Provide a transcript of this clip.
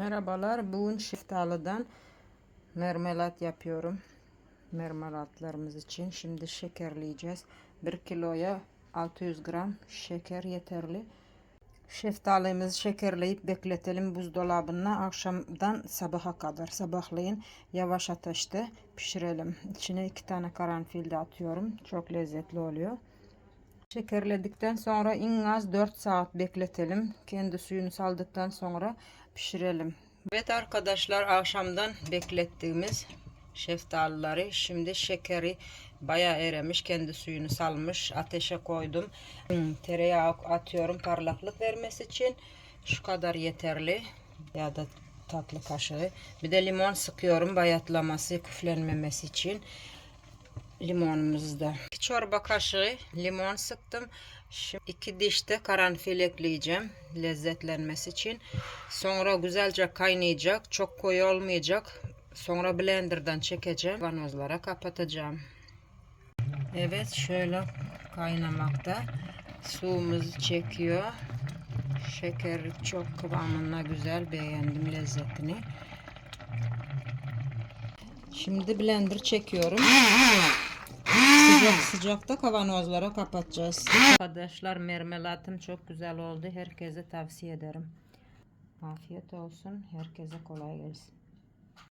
Merhabalar. Bugün şiftalıdan mermelat yapıyorum. Mermelatlarımız için. Şimdi şekerleyeceğiz. 1 kiloya 600 gram şeker yeterli. Şeftalimizi şekerleyip bekletelim buzdolabına akşamdan sabaha kadar. Sabahleyin yavaş ateşte pişirelim. İçine iki tane karanfil de atıyorum. Çok lezzetli oluyor. Şekerledikten sonra en az 4 saat bekletelim. Kendi suyunu saldıktan sonra pişirelim. Evet arkadaşlar akşamdan beklettiğimiz şeftalileri şimdi şekeri bayağı erimiş kendi suyunu salmış ateşe koydum. Hmm, tereyağı atıyorum parlaklık vermesi için. Şu kadar yeterli. Ya da tatlı kaşığı. Bir de limon sıkıyorum bayatlaması küflenmemesi için limonumuzda. 2 çorba kaşığı limon sıktım. Şimdi iki diş de karanfil ekleyeceğim lezzetlenmesi için. Sonra güzelce kaynayacak. Çok koyu olmayacak. Sonra blenderdan çekeceğim. Vanozlara kapatacağım. Evet şöyle kaynamakta. Suyumuzu çekiyor. Şeker çok kıvamına güzel beğendim lezzetini. Şimdi blender çekiyorum. Sıcak sıcakta kavanozlara kapatacağız. Arkadaşlar mermelatım çok güzel oldu. Herkese tavsiye ederim. Afiyet olsun. Herkese kolay gelsin.